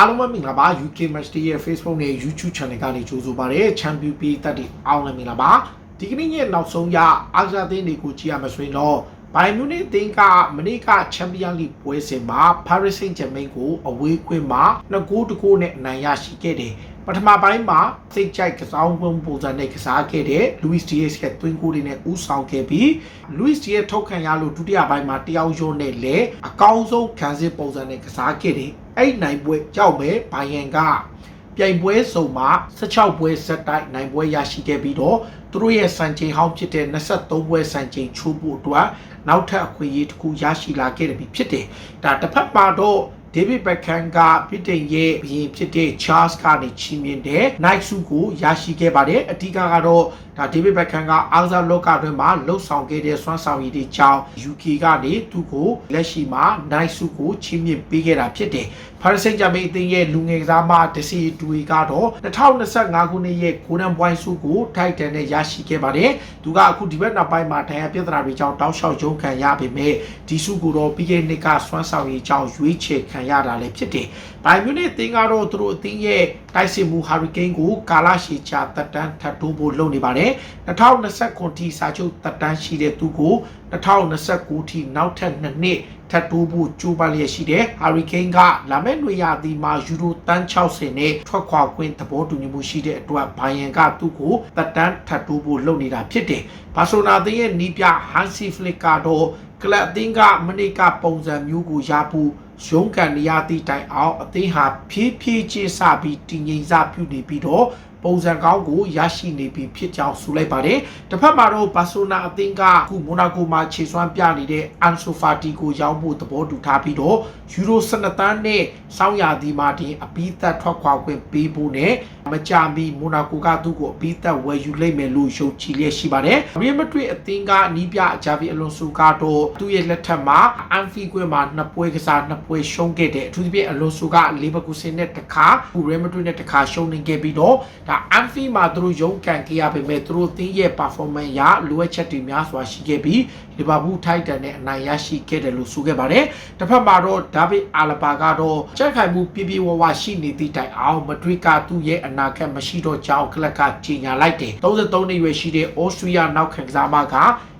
အားလုံးပဲမင်္ဂလာပါ UK Match Day ရဲ့ Facebook နဲ့ YouTube Channel ကနေကြိုဆိုပါရစေ Champion P တက်တီအောင်လည်းမင်္ဂလာပါဒီကနေ့ရဲ့နောက်ဆုံးရအာဇာသင်းတွေကိုကြည့်ရမှာဆိုရင်တော့ ဘိုင်မြူနစ်အသင်းကမနေ့ကချန်ပီယံလိပွဲစဉ်မှာ Paris Saint-Germain ကိုအဝေးခွင့်မှာ2ဂိုးတကိုးနဲ့အနိုင်ရရှိခဲ့တယ်ပထမပိုင်းမှာစိတ်ကြိုက်ကစားပုံပုံစံနဲ့ကစားခဲ့တဲ့ Luis Diaz ရဲ့တွင်းကိုတွေနဲ့ဦးဆောင်ခဲ့ပြီး Luis Diaz ထုတ်ခံရလို့ဒုတိယပိုင်းမှာတယောက်ရုံးနဲ့လည်းအကောင်းဆုံးခံစစ်ပုံစံနဲ့ကစားခဲ့တယ်အဲ့နိုင်ပွဲကြောက်မဲ့ဘိုင်ယန်ကပြိုင်ပွဲစုံမှာ16ပွဲဆက်တိုက်နိုင်ပွဲရရှိခဲ့ပြီးတော့သူတို့ရဲ့စံချိန်ဟောင်းဖြစ်တဲ့23ပွဲစံချိန်ချိုးဖို့အတွက် နောက်ထပ်အခွင့်အရေးတစ်ခုရရှိလာခဲ့တယ်ဖြစ်တယ်။ဒါတစ်ဖက်မှာတော့ ဒေးဗစ်ဘက်ခန်ကဗြိတိန်ရဲ့ဘရင်ဖြစ်တဲ့ Charles ကနေချီးမြှင့်တဲ့ Nike ဆုကိုရရှိခဲ့ပါတယ်။အဓိကကတော့ဒါဒေးဗစ်ဘက်ခန်ကအားကစားလောကတွင်မှာလှုပ်ဆောင်ခဲ့တဲ့စွမ်းဆောင်ရည်တွေကြောင့် UK ကနေသူ့ကိုလက်ရှိမှာ Nike ဆုကိုချီးမြှင့်ပေးခဲ့တာဖြစ်တယ်။ Paris Saint-Germain အသင်းရဲ့လူငယ်ကစားမဒစီတူီကတော့2025ခုနှစ်ရဲ့ Golden Boy ဆုကိုထိုက်တန်နဲ့ရရှိခဲ့ပါတယ်။သူကအခုဒီဘက်နောက်ပိုင်းမှာဒဏ်ရာပြဿနာတွေကြောင့်တောက်လျှောက်ရုန်းခံရပေမဲ့ဒီဆုကိုတော့ပြီးခဲ့တဲ့နှစ်ကစွမ်းဆောင်ရည်ကြောင့်ရွေးချယ်ခံရတာလည်းဖြစ်တယ်။ဘိုင်မြူနစ်အသင်းကတော့သူတို့အသင်းရဲ့တိုက်စစ်မှု Hurricane ကိုကာလာရှီချတက်တန်းထပ်တိုးဖို့လုပ်နေပါတယ်။2029ထိစာချုပ်တက်တန်းရှိတဲ့သူကို2029ထိနောက်ထပ်2နှစ်ထပ်တိုးဖို့ကြိုးပမ်းလျက်ရှိတဲ့ Hurricane ကလာမယ့်နွေရာသီမှာယူရိုတန်း60နဲ့ထွက်ခွာခွင့်သဘောတူညီမှုရှိတဲ့အတွက်ဘိုင်ယန်ကသူ့ကိုတက်တန်းထပ်တိုးဖို့လုပ်နေတာဖြစ်တယ်။ဘာဆိုနာသင်းရဲ့နီးပြ Hansi Flick ကတော့ကလပ်အသင်းကမနိကပုံစံမျိုးကိုရဖို့ ရုံးကန်နေရသည့်တိုင်အောင်အသင်းဟာဖြည်းဖြည်းချင်းစပြီးတည်ငြိမ်စပြုနေပြီးတော့ပုံစံကောင်းကိုရရှိနေပြီဖြစ်ကြောင်းဆိုလိုက်ပါတယ်။တစ်ဖက်မှာတော့ဘာဆိုနာအသင်းကခုမိုနာကိုမှာခြေစွမ်းပြနေတဲ့အန်ဆိုဖာတီကိုရောက်ဖို့သဘောတူထားပြီးတော့ယူရို12တန်းနဲ့စောင်းရာသီမှာတင်အပီးသက်ထွက်ခွာခွင့်ပေးဖို့နဲ့ မကြမီမိုနာကိုကသူ့ကိုအပီးသက်ဝယ်ယူလိုက်မယ်လို့ယုံကြည်လျက်ရှိပါတယ်။ရီမက်ဒရစ်အသင်းကနီးပြဂျာဗီအလွန်ဆိုကတော့သူ့ရဲ့လက်ထက်မှာအန်ဖီကွင်းမှာနှစ်ပွဲကစားနှစ်ပွဲရှုံးခဲ့တဲ့အထူးသဖြင့်အလွန်ဆိုကလီဗာပူးဆင်နဲ့တခါရီမက်ဒရစ်နဲ့တခါရှုံးနေခဲ့ပြီးတော့ဒါအန်ဖီမှာသူတို့ရုန်းကန်ခဲ့ရပေမဲ့သူတို့အသင်းရဲ့ performance ရလိုအပ်ချက်တွေများစွာရှိခဲ့ပြီး လီဗာပူးထိုက်တန်နဲ့အနိုင်ရရှိခဲ့တယ်လို့ဆိုခဲ့ပါတယ်။တစ်ဖက်မှာတော့ဒါဗစ်အာလဘာကတော့ချက်ခိုင်မှုပြပြဝဝရှိနေသည့်တိုင်အောင်မဒရစ်ကသူ့ရဲ့အနာဂတ်မရှိတော့ကြောင်းကလပ်ကကြီးညာလိုက်တယ်။33နှစ်ရွယ်ရှိတဲ့ဩစတြီးယားနောက်ခံကစားမက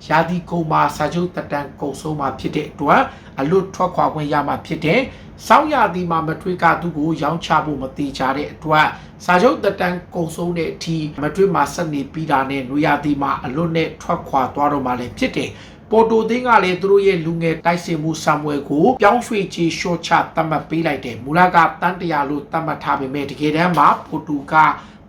ရာသီကုန်မှာစာချုပ်တက်တန်းကုန်ဆုံးမှာဖြစ်တဲ့အတွက်အလွတ်ထွက်ခွာခွင့်ရမှာဖြစ်တဲ့စောင်းရသည်မှာမထွေးကသူ့ကိုရောင်းချဖို့မတိချတဲ့အတွက်စာချုပ်တက်တန်းကုန်ဆုံးတဲ့အထိမထွေးမှာဆက်နေပြီးတာနဲ့နွေရာသီမှာအလွတ်နဲ့ထွက်ခွာသွားတော့မှလည်းဖြစ်တယ် ပေါ်တိုသင်းကလည်းသူတို့ရဲ့လူငယ်တိုက်စစ်မှုဆမ်မွယ်ကိုပြောင်းရွှေ့ချေရှော့ချတတ်မှတ်ပေးလိုက်တယ်မူလကတန်းတရာလို့တတ်မှတ်ထားပေမဲ့တကယ်တမ်းမှာပေါ်တိုက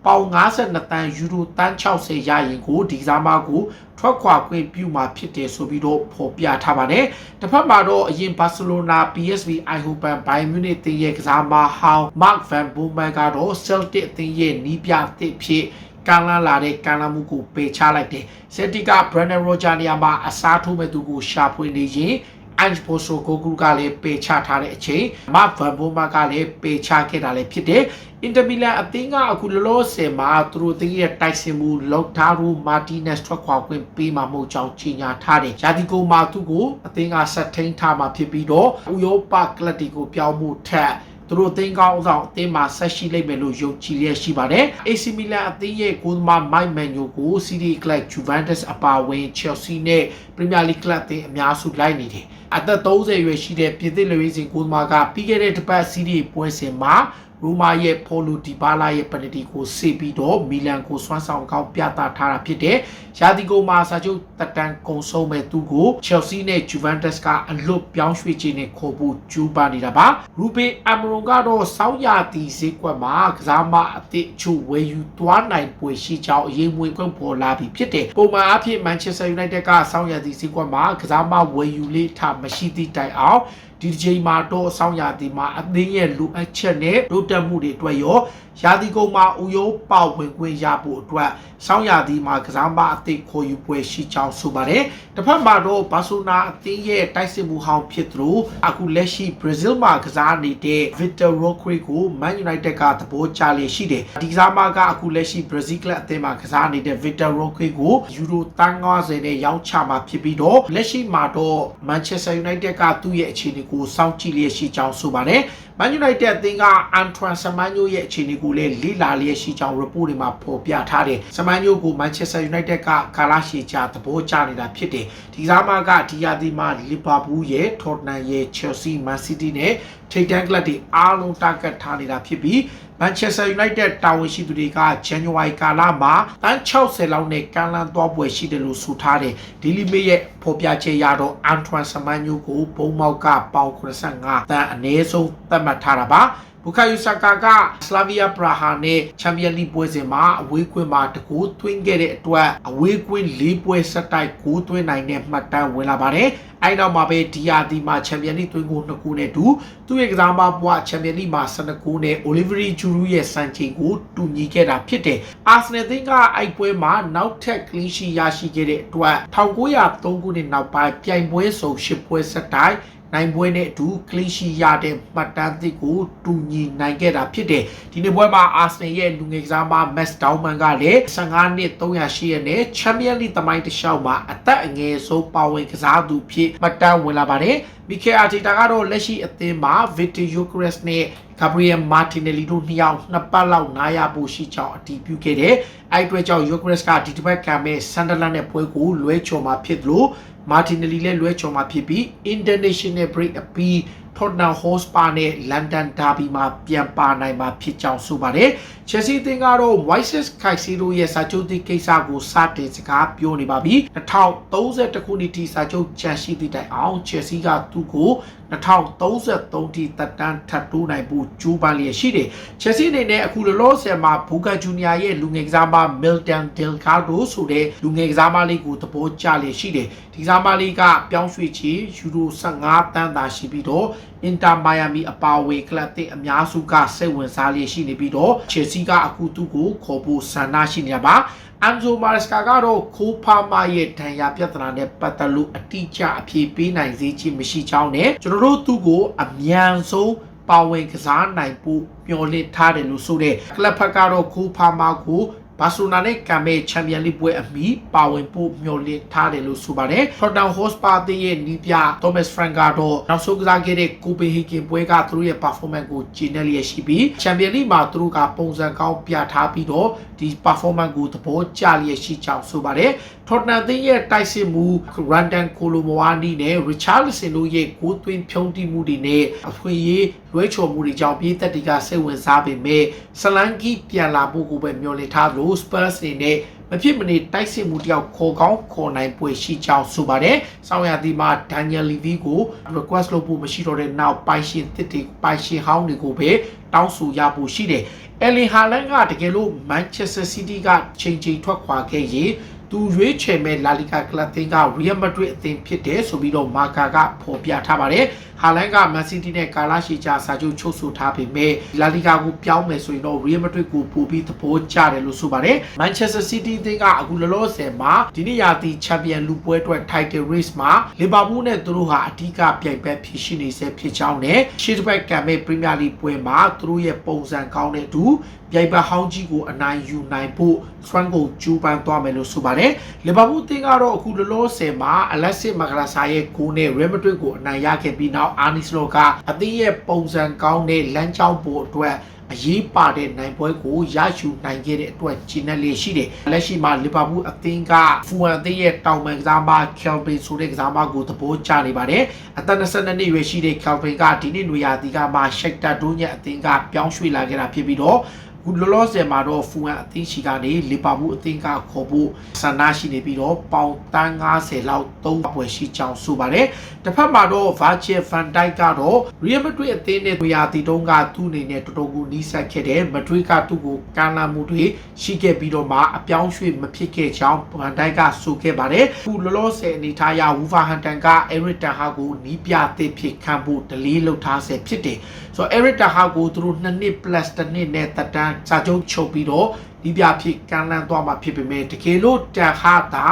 ပေါင်52တန်းယူရိုတန်း60ရရင်ကိုဒီကစားမကိုထွက်ခွာခွင့်ပြုမှာဖြစ်တယ်ဆိုပြီးတော့ဖော်ပြထားပါတယ်။တစ်ဖက်မှာတော့အရင်ဘာစီလိုနာ PSV Eindhoven Bayern Munich တင်းရဲ့ကစားမဟောင်း Mark van Bommel ကတော့ Celtic တင်းရဲ့နီးပြအသစ်ဖြစ် ကမ်းလှမ်းလာတဲ့ကမ်းလှမ်းမှုကိုပေချလိုက်တယ်။ဆက်တီက Brendan Rodgers နေရာမှာအစားထိုးမဲ့သူကိုရှာဖွေနေရင် Ange Poso ကိုကူကလည်းပေချထားတဲ့အချိန်မဗန်ဘိုမာကလည်းပေချခဲ့တာလည်းဖြစ်တယ်။အင်တာမီလန်အသင်းကအခုလောလောဆယ်မှာသူတို့တင်းရဲ့တိုက်စင်မှုလောက်ထားရူမာတီနက်စ်ထွက်ခွာခွင့်ပေးမှာမဟုတ်ကြောင်းကြေညာထားတယ်။ရာဒီကိုမာသူကိုအသင်းကဆက်ထိန်ထားမှာဖြစ်ပြီးတော့ဥရောပကလပ်တီကိုပြောင်းမှုထက် သူတို့အသင်းကောင်းဆောင်အသင်းမှာဆက်ရှိလိမ့်မယ်လို့ယုံကြည်ရရှိပါတယ်။ AC Milan အသင်းရဲ့ကိုသမား Mike Manuel ကို City Club Juventus အပါအဝင် Chelsea နဲ့ Premier League Club အသင်းအများစုလိုက်နေတယ်။အသက်30ရွယ်ရှိတဲ့ပြည်သစ်လူရင်းစင်ကိုသမားကပြီးခဲ့တဲ့တစ်ပတ် City ပွဲစဉ်မှာ ရိုမာရဲ့ဖိုလိုဒီဘာလာရဲ့ပနတီကိုစေပြီးတော့မီလန်ကိုစွမ်းဆောင်ကောင်းပြသထားတာဖြစ်တယ်။ရာသီကုန်မှာစာချုပ်တက်တန်ကုံဆုံးမဲ့သူကို Chelsea နဲ့ Juventus ကအလွတ်ပြောင်းရွှေ့ခြင်းနဲ့ခေါ်ဖို့ကြိုးပမ်းနေတာပါ။ရူပေအမရွန်ကတော့စောင်းရာသီဈေးကွက်မှာကစားမအသစ်ချို့ဝယ်ယူသွားနိုင်ပွေရှိကြောင်းအရေးမွေးခွင့်ပေါ်လာပြီဖြစ်တယ်။ပုံမှန်အဖြစ် Manchester United ကစောင်းရာသီဈေးကွက်မှာကစားမဝယ်ယူလေးထားမရှိသည့်တိုင်အောင် ဒီတစ်ချိန်မှာတော့အဆောင်ရာသီမှာအသင်းရဲ့လူအပ်ချက်နဲ့တိုးတက်မှုတွေအတွက်ရော ရာသီကုန်မှာဥယိုးပေါဝင်ခွင့်ရဖို့အတွက်စောင်းရာသီမှာကစားမအသစ်ခေါ်ယူပွဲရှိကြောင်းဆိုပါတယ်။တစ်ဖက်မှာတော့ဘာဆိုနာအသင်းရဲ့တိုက်စစ်မှုဟောင်းဖြစ်သလိုအခုလက်ရှိဘရာဇီးမှာကစားနေတဲ့ Victor Roque ကို Man United ကသဘောကျလျက်ရှိတယ်။ဒီကစားမကအခုလက်ရှိဘရာဇီးကလပ်အသင်းမှာကစားနေတဲ့ Victor Roque ကိုယူရိုတန်း90နဲ့ရောင်းချမှာဖြစ်ပြီးတော့လက်ရှိမှာတော့ Manchester United ကသူ့ရဲ့အခြေအနေကိုစောင့်ကြည့်လျက်ရှိကြောင်းဆိုပါတယ်။ Man United အသင်းကအန်ထရန်ဆမန်ညိုရဲ့အခြေအနေကိုလည်းလေ့လာလျက်ရှိကြောင်း report တွေမှာဖော်ပြထားတယ်။ဆမန်ညိုကို Manchester United ကကာလာရှီချသဘောကျနေတာဖြစ်တယ်။ဒီကစားမကဒီယာဒီမှာလီဗာပူးရဲ့ Tottenham ရဲ့ Chelsea Man City နဲ့ထိပ်တန်းကလပ်တွေအားလုံးတာဂက်ထားနေတာဖြစ်ပြီး Manchester United တာဝန်ရှိသူတွေက January ကာလမှာတန်း60လောက်နဲ့ကန်လန်းသွားပွဲရှိတယ်လို့ဆိုထားတယ်။ Daily Mail ရဲ့ဖော်ပြချက်ရတော့ Antoine Semenyo ကိုဘုံမောက်ကပေါင်85တန်းအနည်းဆုံးသတ်မှတ်ထားတာပါ။ ဘူကာယိုဆာကာကစလာဗီယာပရာဟာနဲ့ချန်ပီယံလိပွဲစဉ်မှာအဝေးကွင်းမှာတကူသွင်းခဲ့တဲ့အတွက်အဝေးကွင်း၄ပွဲဆက်တိုက်ကိုသွင်းနိုင်တဲ့မှတ်တမ်းဝင်လာပါတယ်။အဲဒီနောက်မှာပဲဒီယာဒီမှာချန်ပီယံလိသွင်းကို2ခုနဲ့တူသူ့ရဲ့ကစားမဘွားချန်ပီယံလိမှာ12ခုနဲ့ Olivery Giroud ရဲ့စံချိန်ကိုတူညီခဲ့တာဖြစ်တယ်။အာဆနယ်သင်းကအိုက်ပွဲမှာနောက်ထပ် clean sheet ရရှိခဲ့တဲ့အတွက်1903ခုနှစ်နောက်ပိုင်းပြိုင်ပွဲစုံ10ပွဲဆက်တိုက် နိုင်ပွဲနဲ့အတူကလီရှိရတဲ့မှတ်တမ်းသစ်ကိုတူညီနိုင်ခဲ့တာဖြစ်တယ်ဒီနေ့ပွဲမှာအာဆနယ်ရဲ့လူငယ်ကစားမမက်စ်ဒေါမန်ကလည်း15နှစ်308ရက်နဲ့ချန်ပီယံလိသမိုင်းတစ်လျှောက်မှာအသက်အငယ်ဆုံးပါဝင်ကစားသူဖြစ်မှတ်တမ်းဝင်လာပါတယ်မီကယ်အာတီတာကတော့လက်ရှိအသင်းမှာဗစ်တီယိုကရက်စ်နဲ့ဂါဘရီယယ်မာတင်နယ်လီတို့နှစ်ယောက်နှစ်ပတ်လောက်နားရဖို့ရှိကြောင်းအတည်ပြုခဲ့တယ်။အဲ့အတွက်ကြောင့်ယိုကရက်စ်ကဒီတစ်ပတ်ကံမဲ့ဆန်ဒလန်နဲ့ပွဲကိုလွဲချော်မှာဖြစ်လို့ မာတင်နယ်လီလည်းလွဲချော်မှာဖြစ်ပြီး International Break အပြီး Tottenham Hotspur နဲ့ London Derby မှာပြန်ပါနိုင်မှာဖြစ်ကြောင်းဆိုပါတယ်။ Chelsea အသင်းကတော့ Moises Caicedo ရဲ့စာချုပ်သစ်ကိစ္စကိုစတင်စကားပြောနေပါပြီ။2031ခုနှစ်ထိစာချုပ်ချန်ရှိသည့်တိုင်အောင် Chelsea ကသူ့ကို2033ထိတက်တန်းထပ်တိုးနိုင်ဖို့ကြိုးပမ်းလျက်ရှိတယ်။ Chelsea အနေနဲ့အခုလောလောဆယ်မှာ Boca Junior ရဲ့လူငယ်ကစားမ Milton Delgado ဆိုတဲ့လူငယ်ကစားမလေးကိုသဘောကျလျက်ရှိတယ်။ဒီကစားမလေးကပြောင်းရွှေ့ချီယူရို15တန်းသာရှိပြီးတော့အင်တာမိုင်ယာမီအပါအဝင်ကလပ်တဲ့အများစုကစိတ်ဝင်စားလျက်ရှိနေပြီးတော့ Chelsea ကအခုသူ့ကိုခေါ်ဖို့ဆန္ဒရှိနေတာပါအန်ဇိုမာရစကာကတော့ခိုးဖားမရဲ့ဒဏ်ရာပြဿနာနဲ့ပတ်သက်လို့အတိအကျအဖြေပေးနိုင်စေချင်မရှိကြောင်းနဲ့ကျွန်တော်တို့သူ့ကိုအမြန်ဆုံးပါဝင်ကစားနိုင်ဖို့မျှော်လင့်ထားတယ်လို့ဆိုတဲ့ကလပ်ဖက်ကတော့ခိုးဖားမကို ဘာဆိုနာနဲ့ကံမဲ့ချန်ပီယံလိပွဲအမီပါဝင်ဖို့မျှော်လင့်ထားတယ်လို့ဆိုပါတယ်။ Tottenham Hotspur အသင်းရဲ့နီးပြ Thomas Frank ကတော့နောက်ဆုံးကစားခဲ့တဲ့ Copenhagen ပွဲကသူတို့ရဲ့ performance ကိုကျေနပ်လျက်ရှိပြီးချန်ပီယံလိမှာသူတို့ကပုံစံကောင်းပြထားပြီးတော့ဒီ performance ကိုသဘောကျလျက်ရှိကြောင်းဆိုပါတယ်။ Tottenham အသင်းရဲ့တိုက်စစ်မှု Randan Colomwani နဲ့ Richarlison တို့ရဲ့ဂိုးသွင်းဖြုံးတိမှုတွေနဲ့အဖွင့်ရေးလွဲချော်မှုတွေကြောင့်ပြည်သက်တွေကစိတ်ဝင်စားပေမဲ့ဆလန်ကီပြန်လာဖို့ကိုပဲမျှော်လင့်ထားလို့ Spurs အနေနဲ့မဖြစ်မနေတိုက်စစ်မှုတယောက်ခေါ်ကောင်းခေါ်နိုင်ပွဲရှိကြောင်းဆိုပါတယ်။ဆောင်းရာသီမှာ Daniel Levy ကို request လုပ်ဖို့မရှိတော့တဲ့နောက်ပိုင်ရှင်တစ်တွေပိုင်ရှင်ဟောင်းတွေကိုပဲတောင်းဆိုရဖို့ရှိတယ်။ Erling Haaland ကတကယ်လို့ Manchester City ကချိန်ချိန်ထွက်ခွာခဲ့ရင် သူရွေးချယ်မဲ့လာလီဂါကလပ်သင်းကရီယယ်မက်ဒရစ်အသင်းဖြစ်တယ်ဆိုပြီးတော့မာကာကဖော်ပြထားပါတယ်။ဟာလန်ကမန်စီးတီးနဲ့ကာလာရှီချာစာချုပ်ချုပ်ဆိုထားပေမဲ့လာလီဂါကိုပြောင်းမယ်ဆိုရင်တော့ရီယယ်မက်ဒရစ်ကိုပို့ပြီးသဘောကျတယ်လို့ဆိုပါတယ်။မန်ချက်စတာစီးတီးအသင်းကအခုလောလောဆယ်မှာဒီနေ့ရာသီချန်ပီယံလူပွဲအတွက် title race မှာလီဗာပူးနဲ့သူတို့ဟာအဓိကပြိုင်ပွဲဖြစ်ရှိနေဆဲဖြစ်ကြောင်းနဲ့ရှေ့တစ်ပတ်ကံမဲ့ပရီးမီးယားလိပွဲမှာသူတို့ရဲ့ပုံစံကောင်းတဲ့အတူပြိုင်ပွဲဟောင်းကြီးကိုအနိုင်ယူနိုင်ဖို့ Frank ကိုကျူးပန်းသွားမယ်လို့ဆိုပါတယ်။လီဗာပူးအသင်းကတော့အခုလောလောဆယ်မှာအလက်စစ်မဂလာဆာရဲ့ဂိုးနဲ့ Real Madrid ကိုအနိုင်ရခဲ့ပြီးနောက်အာနီစလောကအသင်းရဲ့ပုံစံကောင်းတဲ့လမ်းကြောင်းပေါ်အတွက်အရေးပါတဲ့နိုင်ပွဲကိုရယူနိုင်ခဲ့တဲ့အတွက်ဂျင်းနယ်လေးရှိတယ်။လက်ရှိမှာလီဗာပူးအသင်းကဖူဟန်အသင်းရဲ့တောင်ပန်ကစားမကယ်ဗင်ဆိုတဲ့ကစားမကိုသဘောကျနေပါတယ်။အသက်22နှစ်ရွယ်ရှိတဲ့ကယ်ဗင်ကဒီနေ့နွေရာသီကမှရှိုက်တာဒိုးညက်အသင်းကပြောင်းရွှေ့လာခဲ့တာဖြစ်ပြီးတော့ ခုလောလောဆယ်မှာတော့ဖူဟန်အသင်းရှိကနေလီဗာပူးအသင်းကခေါ်ဖို့ဆန္ဒရှိနေပြီးတော့ပေါင်တန်း90လောက်သုံးပွဲရှိကြောင်းဆိုပါတယ်။တစ်ဖက်မှာတော့ Virgil van Dijk ကတော့ Real Madrid အသင်းနဲ့တွေ့ရတီတုံးကသူ့အနေနဲ့တော်တော်ကိုနီးစပ်ခဲ့တဲ့ Madrid ကသူ့ကိုကမ်းလှမ်းမှုတွေရှိခဲ့ပြီးတော့မှအပြောင်းရွှေ့မဖြစ်ခဲ့ကြောင်း van Dijk ကဆိုခဲ့ပါတယ်။ခုလောလောဆယ်အနေထားအရ Wolverhampton က Eric Ten Hag ကိုနီးပြသစ်ဖြစ်ခံဖို့ delay လုပ်ထားဆဲဖြစ်တယ်။ ဆိုတော့ Eric Ten Hag ကိုသူတို့2နှစ် plus တစ်နှစ်နဲ့တက်တန်းစာချုပ်ချုပ်ပြီးတော့ဒီပြဖြစ်ကမ်းလှမ်းသွားမှာဖြစ်ပေမဲ့တကယ်လို့တန်ဟာတာ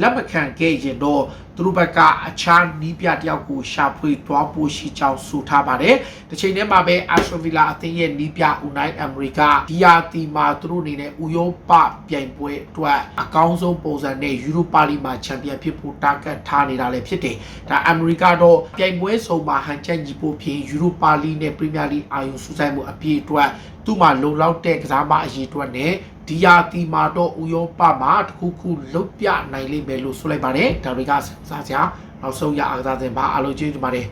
လက်မခံခဲ့ရင်တော့သူတို့ဘက်ကအခြားနီးပြတယောက်ကိုရှာဖွေသွားဖို့ရှိကြောင်းဆိုထားပါတယ်။တစ်ချိန်တည်းမှာပဲအာရှဗီလာအသင်းရဲ့နီးပြဦးနိုင်အမေရိကဒီယာတီမှာသူတို့အနေနဲ့ဥရောပပြိုင်ပွဲအတွက်အကောင်းဆုံးပုံစံနဲ့ယူရိုပါလီမှာချန်ပီယံဖြစ်ဖို့တာဂက်ထားနေတာလည်းဖြစ်တယ်။ဒါအမေရိကတော့ပြိုင်ပွဲစုံမှာဟန်ချက်ညီဖို့ဖြစ်ယူရိုပါလီနဲ့ပရီးမီးယားလိအာရုံစူးစိုက်မှုအပြည့်အတွက်သူ့မှာလုံလောက်တဲ့ကစားမအရေးအတွက်နဲ့ ဒီယာတီမှာတော့ဥရောပမှာတခုခုလုတ်ပြနိုင်လိမ့်မယ်လို့ဆိုလိုက်ပါတယ်ဒါတွေကစားစရာနောက်ဆုံးရအားကစားတဲ့ဘာအလုံးချင်းကြပါတယ်